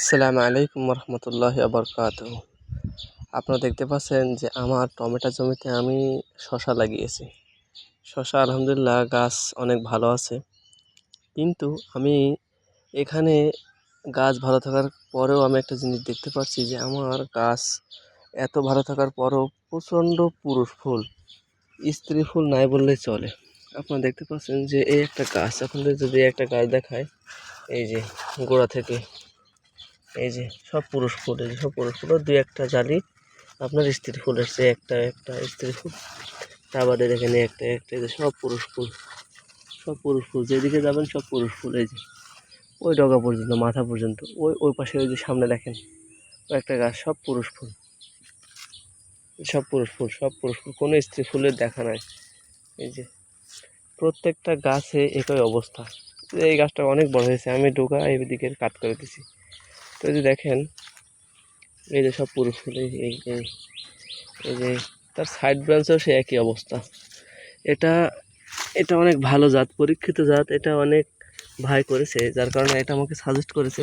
আসসালামু আলাইকুম রহমতুল্লাহ আবরকাত আপনারা দেখতে পাচ্ছেন যে আমার টমেটো জমিতে আমি শশা লাগিয়েছি। শশা আলহামদুলিল্লাহ গাছ অনেক ভালো আছে। কিন্তু আমি এখানে গাছ ভালো থাকার পরেও আমি একটা জিনিস দেখতে পাচ্ছি যে আমার গাছ এত ভালো থাকার পরও প্রচণ্ড পুরুষ ফুল, স্ত্রী ফুল নাই বললেই চলে। আপনারা দেখতে পাচ্ছেন যে এই একটা গাছ, আপনাদের যদি একটা গাছ দেখায়, এই যে গোড়া থেকে এই যে সব পুরুষ ফুল, এই যে সব পুরুষ ফুল। দুই একটা জালি, আপনার স্ত্রী ফুল এসছে, একটা একটা স্ত্রী ফুল। তা বাদে দেখেন একটা একটা, এই যে সব পুরুষ ফুল। সব পুরুষ ফুল, যেদিকে যাবেন সব পুরুষ ফুল, এই যে। ওই ডগা পর্যন্ত, মাথা পর্যন্ত, ওই ওই পাশে ওই যে সামনে দেখেন একটা গাছ, সব পুরুষ ফুল। সব পুরুষ ফুল, সব পুরুষ ফুল, কোনো স্ত্রী ফুলের দেখা নাই। এই যে প্রত্যেকটা গাছে একই অবস্থা। এই গাছটা অনেক বড় হয়েছে, আমি ডোকা এই দিকে কাট করে দিছি। তো এই যে দেখেন, এই যে সব পুরুষ ফুল এই এই যে তার সাইড ব্রাঞ্চেও সে একই অবস্থা। এটা এটা অনেক ভালো জাত, পরীক্ষিত জাত, এটা অনেক ভাই করেছে, যার কারণে এটা আমাকে সাজেস্ট করেছে।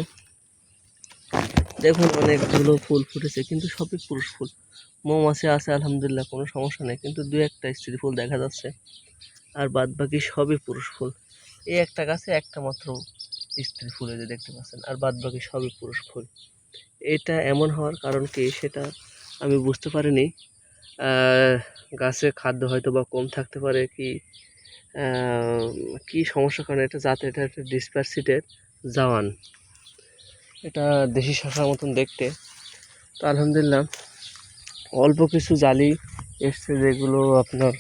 দেখুন অনেকগুলো ফুল ফুটেছে, কিন্তু সবই পুরুষ ফুল। মৌমাছি আছে, আলহামদুলিল্লাহ, কোনো সমস্যা নেই, কিন্তু দু একটা স্ত্রী ফুল দেখা যাচ্ছে। আর বাদ বাকি সবই পুরুষ ফুল। এই একটা গাছে একটা মাত্র স্ত্রী ফুল এই যে দেখতে পাচ্ছেন, আর বাদ বাকি সবই পুরুষ ফুল। এটা এমন হওয়ার কারণ কি সেটা আমি বুঝতে পারিনি। গাছে খাদ্য হয়তো বা কম থাকতে পারে কি কি সমস্যা, কারণে এটা যাতে এটা একটা ডিসপারসিটের জাওয়ান। এটা দেশি শশার মতন দেখতে। তো আলহামদুলিল্লাহ, অল্প কিছু জালি এসছে যেগুলো আপনার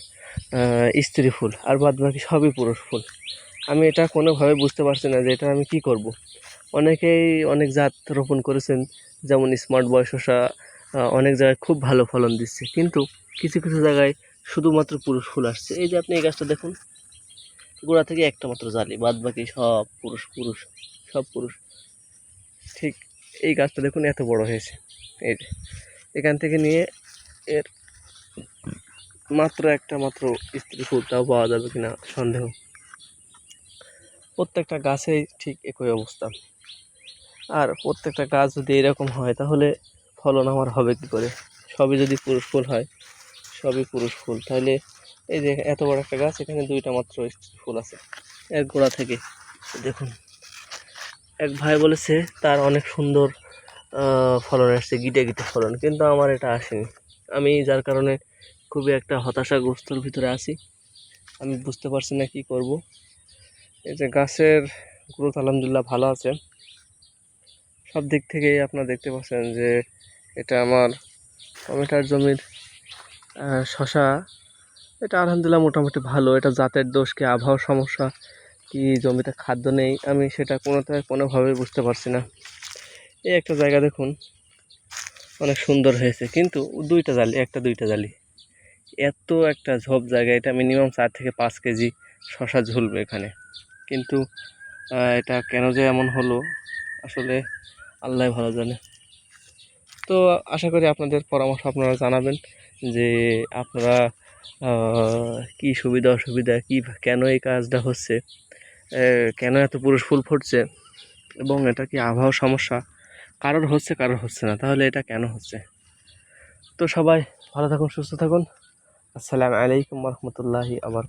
স্ত্রী ফুল, আর বাদ বাকি সবই পুরুষ ফুল। আমি এটা কোনোভাবে বুঝতে পারছি না যে এটা আমি কি করব। অনেকেই অনেক জাত রোপণ করেছেন, যেমন স্মার্ট বয় শসা অনেক জায়গায় খুব ভালো ফলন দিচ্ছে। কিন্তু কিছু কিছু জায়গায় শুধুমাত্র পুরুষ ফুল আসছে। এই যে আপনি এই গাছটা দেখুন, গোড়া থেকে একটা মাত্র জালি বাদ বাকি সব পুরুষ পুরুষ, সব পুরুষ। ঠিক এই গাছটা দেখুন, এত বড় হয়েছে। এই যে, এখান থেকে নিয়ে এর মাত্র একটা মাত্র স্ত্রী ফুলটাও পাওয়া যাবে কিনা সন্দেহ। প্রত্যেকটা গাছেই ঠিক একই অবস্থা। আর প্রত্যেকটা গাছ যদি এরকম হয়, তাহলে ফলন আমার হবে কি করে? সবই যদি পুরুষ ফুল হয়, সবই পুরুষ ফুল। তাহলে এই যে এত বড় একটা গাছ, এখানে দুইটা মাত্র ফুল আছে। এক গোড়া থেকে দেখুন, এক ভাই বলেছে, তার অনেক সুন্দর ফলন আসছে, গিটে গিটে ফলন। কিন্তু আমার এটা আসেনি। আমি যার কারণে খুবই একটা হতাশাগ্রস্তর ভিতরে আছি। আমি বুঝতে পারছি না কি করব। এই যে গাছের গ্রোথ আলহামদুলিল্লাহ ভালো আছে। সব দিক থেকেই আপনারা দেখতে পাচ্ছেন যে এটা আমার টমেটার জমির শশা। এটা আলহামদুলিল্লাহ মোটামুটি ভালো। এটা জাতের দোষ কি, আবহাওয়ার সমস্যা কি, জমিতে খাদ্য নেই, আমি সেটা কোনোটাই কোনোভাবে বুঝতে পারছি না। এই একটা জায়গা দেখুন, অনেক সুন্দর হয়েছে। কিন্তু দুইটা জালি, একটা দুইটা জালি। এত একটা ঝোপ জায়গা, এটা মিনিমাম চার থেকে পাঁচ কেজি শশা ঝুলবে এখানে। কিন্তু এটা কেন যে এমন হলো, আসলে আল্লাহ ভালো জানে। তো আশা করি আপনাদের পরামর্শ আপনারা জানাবেন যে আপনারা কি সুবিধা, অসুবিধা, কি, কেন এই কাজটা হচ্ছে কেন এত পুরুষ ফুল ফুটছে, এবং এটা কি আবহাওয়া সমস্যা? কারোর হচ্ছে কারোর হচ্ছে না, তাহলে এটা কেন হচ্ছে? তো সবাই ভালো থাকুন, সুস্থ থাকুন। আসসালামু আলাইকুম রহমতুল্লাহি আবার